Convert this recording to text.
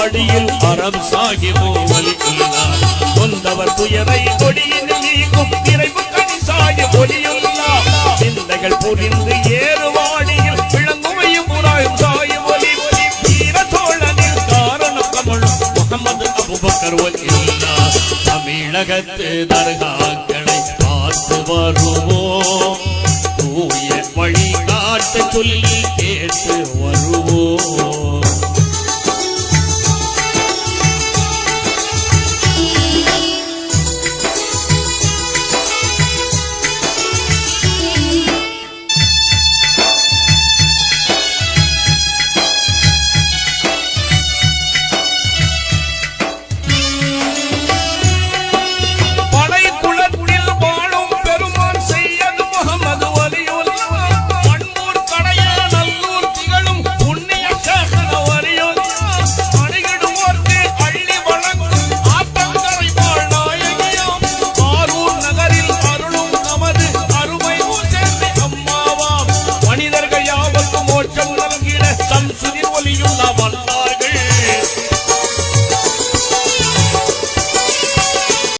கரம் சாகிபோ வலியுள்ளார் கொண்டவர் துயரை கொடியின் நீக்கும் இறைவு கனி சாய ஒலியுள்ளார் சிந்தைகள் புரிந்து ஏறுவாடியில் விளங்குமையும் உராயும் சாயும் ஒலி. ஒலி வீர தோழனில் காரணம் கமலும் முகமது அபுபக்கர் ஒலியுள்ளார் தமிழகத்து தர்காக்களை பார்த்து வருவோம். தூய வழி காட்ட சொல்லி கேட்டு வருவோம்.